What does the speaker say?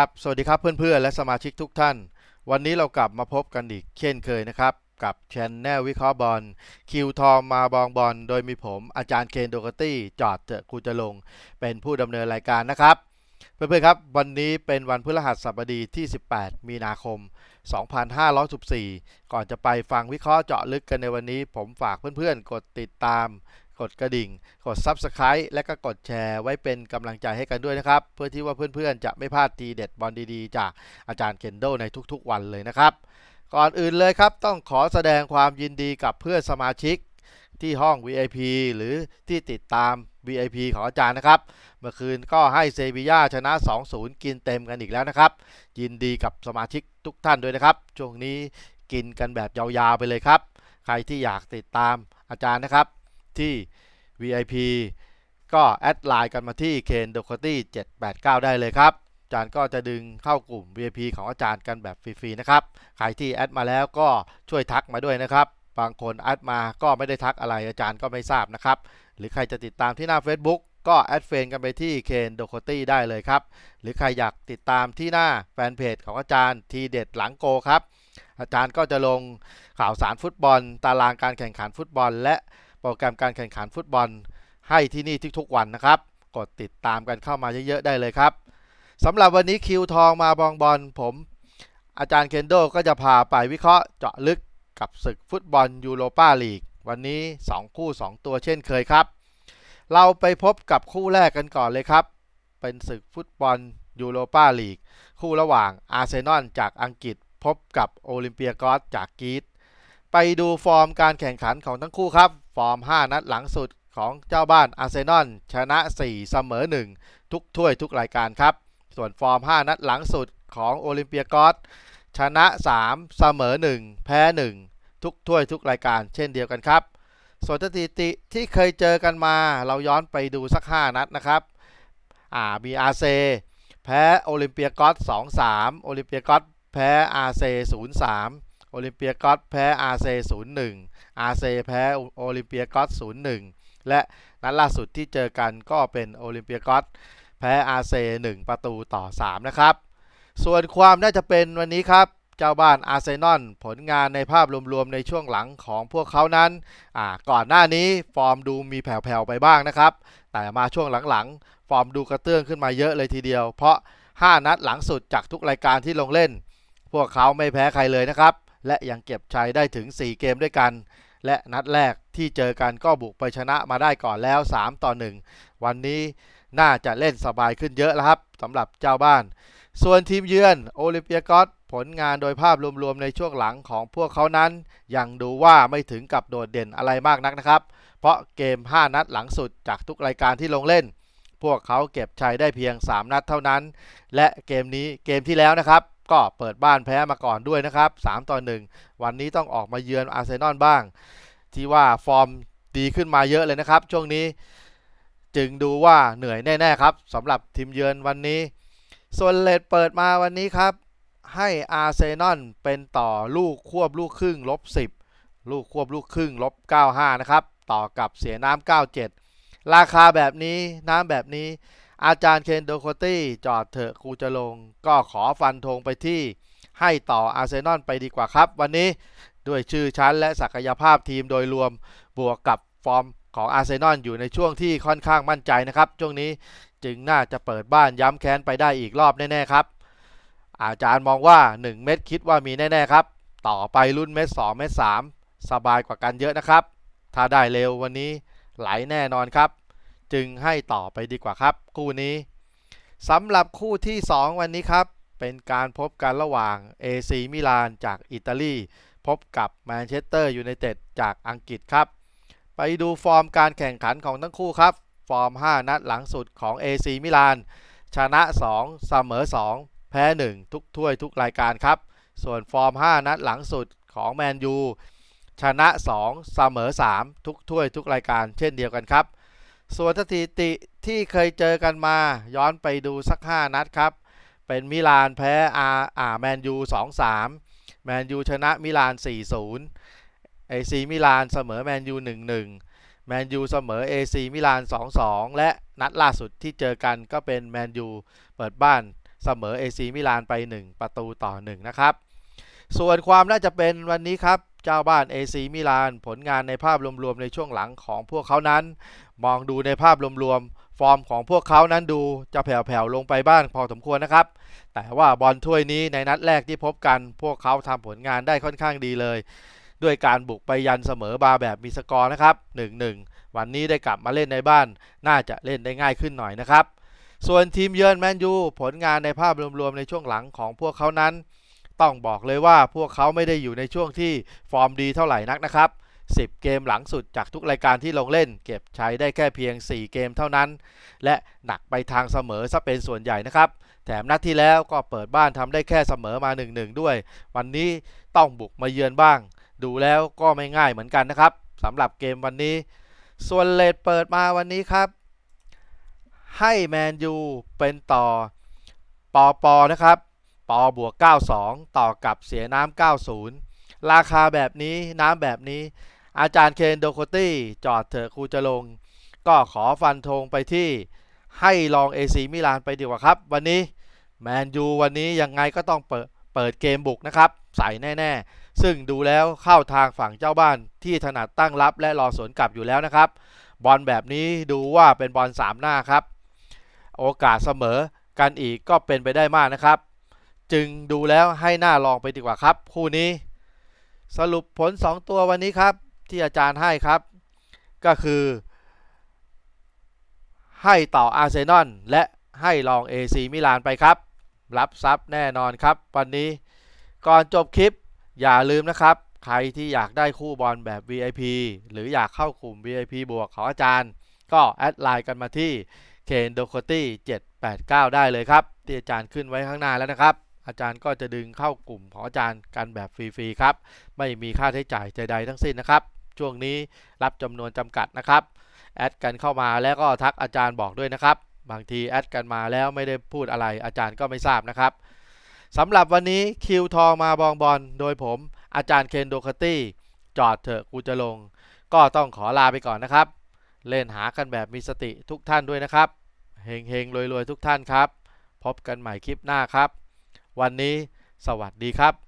ครับ สวัสดีครับเพื่อนๆ และสมาชิกทุกท่าน วันนี้เรากลับมาพบกันอีกเช่นเคยนะครับ กับชแนลวิเคราะห์บอลคิวทองมาบองบอลโดยมีผมอาจารย์เคนโดกตี้จอดเถอะกูจะลง เป็นผู้ดำเนินรายการนะครับ เพื่อนๆครับ วันนี้เป็นวันพฤหัสบดีที่ 18 มีนาคม 2514 ก่อนจะไปฟังวิเคราะห์เจาะลึกกันในวันนี้ ผมฝากเพื่อนๆ กดติดตาม กดกระดิ่ง กด Subscribe และก็กดแชร์ไว้เป็นกำลังใจให้กันด้วยนะครับ เพื่อที่ว่าเพื่อนๆ จะไม่พลาดทีเด็ดบอลดีๆ จากอาจารย์เคนโดในทุกๆวันเลยนะครับ ก่อนอื่นเลยครับ ต้องขอแสดงความยินดีกับเพื่อนสมาชิกที่ห้อง VIP หรือที่ติดตาม VIP ของอาจารย์นะครับ เมื่อคืนก็ให้เซบีย่าชนะ 2-0 กินเต็มกันอีกแล้วนะครับ ยินดีกับสมาชิกทุกท่านด้วยนะครับ ช่วงนี้กินกันแบบยาวๆไปเลยครับ ใครที่อยากติดตามอาจารย์นะครับ ที่ VIP ก็แอดไลน์กันมาที่เคนโดคตี้789 ได้เลยครับ อาจารย์ก็จะดึงเข้ากลุ่ม VIP ของอาจารย์กันแบบฟรีๆนะครับ ใครที่แอดมาแล้วก็ช่วยทักมาด้วยนะครับ บางคนแอดมาก็ไม่ได้ทักอะไรอาจารย์ก็ไม่ทราบนะครับ หรือใครจะติดตามที่หน้า Facebook ก็แอดเฟนกันไปที่เคนโดโคตี้ได้เลยครับ หรือใครอยากติดตามที่หน้าแฟนเพจของอาจารย์ทีเด็ดหลังโกครับ อาจารย์ก็จะลงข่าวสารฟุตบอล ตารางการแข่งขันฟุตบอล และ โปรแกรมการแข่งขันฟุตบอล ให้ที่นี่ทุกๆวันนะครับ กดติดตามกันเข้ามาเยอะๆได้เลยครับสำหรับวันนี้คิวทองมาบองบอลผม อาจารย์เคนโดก็จะพาไปวิเคราะห์เจาะลึกกับศึกฟุตบอลยูโรปาลีก วันนี้ 2 คู่ 2 ตัวเช่นเคยครับ เราไปพบกับคู่แรกกันก่อนเลยครับ เป็นศึกฟุตบอลยูโรปาลีก คู่ระหว่างอาร์เซนอลจากอังกฤษพบกับโอลิมเปียกอสจากกรีซ ไปดูฟอร์มการแข่งขันของทั้งคู่ครับ ฟอร์ม 5 นัดหลังสุดของเจ้าบ้านอาร์เซนอลชนะ 4 เสมอ 1 ทุกถ้วยทุกรายการครับ ส่วนฟอร์ม 5 นัดหลังสุดของโอลิมเปียกอสชนะ 3 เสมอ 1 แพ้ 1 ทุกถ้วยทุกรายการเช่นเดียวกันครับ ส่วนสถิติที่เคยเจอกันมาเราย้อนไปดูสัก 5 นัดนะครับอ่ามีอาเซแพ้โอลิมเปียกอส2-3 โอลิมเปียกอสแพ้อาเซ0-3 โอลิมเปียกอสแพ้อาเซ0-1อาเซแพ้โอลิมเปียกอส0-1และนัดล่าสุดที่เจอกันก็เป็นโอลิมเปียกอสแพ้อาเซ1ประตูต่อ 3 นะครับ ส่วนความน่าจะเป็นวันนี้ครับ เจ้าบ้านอาร์เซนอลผลงานในภาพรวมๆในช่วงหลังของพวกเขานั้น ก่อนหน้านี้ฟอร์มดูมีแผ่วๆไปบ้างนะครับ แต่มาช่วงหลังๆ ฟอร์มดูกระเตื้องขึ้นมาเยอะเลยทีเดียว เพราะ 5 นัดหลังสุดจากทุกรายการที่ลงเล่น พวกเขาไม่แพ้ใครเลยนะครับ และยังเก็บชัยได้ถึง 4 เกมด้วยกัน และนัดแรกที่เจอกันก็บุกไปชนะมาได้ก่อนแล้ว 3 ต่อ 1 วันนี้น่าจะเล่นสบายขึ้นเยอะแล้วครับสำหรับเจ้าบ้าน ส่วนทีมเยือนโอลิมเปียกอสผลงานโดยภาพรวมๆในช่วงหลังของพวกเขานั้น ยังดูว่าไม่ถึงกับโดดเด่นอะไรมากนักนะครับ เพราะเกม 5 นัดหลังสุดจากทุกรายการที่ลงเล่น พวกเขาเก็บชัยได้เพียง 3 นัดเท่านั้น และเกมนี้เกมที่แล้วนะครับ ก็เปิดบ้านแพ้มาก่อนด้วยนะครับ 3 ต่อ 1 วันนี้ต้องออกมาเยือนอาร์เซนอลบ้าง ที่ว่าฟอร์มดีขึ้นมาเยอะเลยนะครับ ช่วงนี้จึงดูว่าเหนื่อยแน่ ๆ ครับสำหรับทีมเยือนวันนี้ ส่วนเลดเปิดมาวันนี้ครับ ให้อาร์เซนอลเป็นต่อลูกควบลูกครึ่งลบ10 ลูกควบลูกครึ่งลบ95 นะครับ ต่อกับเสียน้ำ97 ราคาแบบนี้น้ำแบบนี้ อาจารย์เคนโดโคตี้จอดเถอะครูจะลง ก็ขอฟันธงไปที่ให้ต่ออาร์เซนอลไปดีกว่าครับ วันนี้ด้วยชื่อชั้นและศักยภาพทีมโดยรวมบวกกับฟอร์มของอาร์เซนอลอยู่ในช่วงที่ค่อนข้างมั่นใจนะครับ ช่วงนี้จึงน่าจะเปิดบ้านย้ำแค้นไปได้อีกรอบแน่ๆครับ อาจารย์มองว่า 1 เม็ดคิดว่ามีแน่ๆครับ ต่อไปรุ่นเม็ด2เม็ด3สบายกว่ากันเยอะนะครับ ถ้าได้เร็ววันนี้ไหลแน่นอนครับ จึงให้ต่อไปดีกว่าครับ คู่นี้สำหรับคู่ที่ 2 วันนี้ครับ เป็นการพบกันระหว่าง AC มิลานจากอิตาลีพบกับแมนเชสเตอร์ยูไนเต็ดจากอังกฤษครับ ไปดูฟอร์มการแข่งขันของทั้งคู่ครับ ฟอร์ม 5 นัดหลังสุดของ AC มิลาน ชนะ 2 เสมอ 2 แพ้ 1 ทุกถ้วยทุกรายการครับ ส่วนฟอร์ม 5 นัดหลังสุดของแมนยูชนะ 2 เสมอ 3 ทุกถ้วยทุกรายการเช่นเดียวกันครับ ส่วนสถิติที่เคยเจอกันมา ย้อนไปดูสัก 5 นัดครับ เป็นมิลานแพ้อาอาแมนยู2-3 แมนยูชนะมิลาน 4-0 เอซีมิลานเสมอแมนยู1-1 แมนยูเสมอเอซีมิลาน 2-2 และนัดล่าสุดที่เจอกันก็เป็นแมนยูเปิดบ้านเสมอเอซีมิลานไป 1 ประตูต่อ 1 นะครับ ส่วนความน่าจะเป็นวันนี้ครับเจ้าบ้าน AC มิลาน ผลงานในภาพรวมๆ ในช่วงหลังของพวกเขานั้น มองดูในภาพรวมๆ ฟอร์มของพวกเขานั้นดูจะแผ่วๆ ลงไปบ้างพอสมควรนะครับ แต่ว่าบอลถ้วยนี้ในนัดแรกที่พบกัน พวกเขาทำผลงานได้ค่อนข้างดีเลย ด้วยการบุกไปยันเสมอบาแบบมีสกอร์นะครับ 1-1 วันนี้ได้กลับมาเล่นในบ้าน น่าจะเล่นได้ง่ายขึ้นหน่อยนะครับ ส่วนทีมเยือนแมนยูผลงานในภาพรวมๆ ในช่วงหลังของพวกเขานั้น ต้องบอกเลยว่าพวกเขาไม่ได้อยู่ในช่วงที่ฟอร์มดีเท่าไหร่นักนะครับ 10 เกมหลังสุดจากทุกรายการที่ลงเล่น เก็บใช้ได้แค่เพียง 4 เกมเท่านั้น และหนักไปทางเสมอซะเป็นส่วนใหญ่นะครับ แถมนัดที่แล้วก็เปิดบ้านทำได้แค่เสมอมา 1-1 ด้วย วันนี้ต้องบุกมาเยือนบ้าง ดูแล้วก็ไม่ง่ายเหมือนกันนะครับสำหรับเกมวันนี้ ส่วนเลดเปิดมาวันนี้ครับ ให้แมนยูเป็นต่อปอปอนะครับปอบวก 92 ต่อกับเสียน้ำ90 ราคาแบบนี้น้ำแบบนี้ อาจารย์เคนโดโคตี้จอดเถอะครูจะลง ก็ขอฟันธงไปที่ให้ลอง AC มิลานไปดีกว่าครับ วันนี้แมนยูวันนี้ยังไงก็ต้องเปิดเปิดเกมบุกนะครับ ใส่แน่ ๆ ซึ่งดูแล้วเข้าทางฝั่งเจ้าบ้านที่ถนัดตั้งรับและรอสวนกลับอยู่แล้วนะครับ บอลแบบนี้ดูว่าเป็นบอลสามหน้าครับ โอกาสเสมอกันอีกก็เป็นไปได้มากนะครับ จึงดูแล้วให้หน้าลองไปดีกว่าครับ คู่นี้ สรุปผล 2 ตัววันนี้ครับ ที่อาจารย์ให้ครับ ก็คือ ให้ต่ออาร์เซนอลและให้ลอง AC มิลานไปครับ รับทรัพย์แน่นอนครับ วันนี้ก่อนจบคลิปอย่าลืมนะครับ ใครที่อยากได้คู่บอลแบบ VIP หรืออยากเข้ากลุ่ม VIP บวกของอาจารย์ ก็แอดไลน์กันมาที่เคนโดโคตี้789 ได้เลยครับ ที่อาจารย์ขึ้นไว้ข้างหน้าแล้วนะครับ อาจารย์ก็จะดึงเข้ากลุ่มของอาจารย์กันแบบฟรีๆครับ ไม่มีค่าใช้จ่ายใดๆทั้งสิ้นนะครับ ช่วงนี้รับจำนวนจำกัดนะครับ แอดกันเข้ามาแล้วก็ทักอาจารย์บอกด้วยนะครับ บางทีแอดกันมาแล้วไม่ได้พูดอะไรอาจารย์ก็ไม่ทราบนะครับสำหรับวันนี้คิวทองมาบองบอลโดยผมอาจารย์เคนโดคตี้จอดเถอะกูจะลง ก็ต้องขอลาไปก่อนนะครับ เล่นหากันแบบมีสติทุกท่านด้วยนะครับเฮงเฮงรวยรวยๆทุกท่านครับ พบกันใหม่คลิปหน้าครับ วันนี้สวัสดีครับ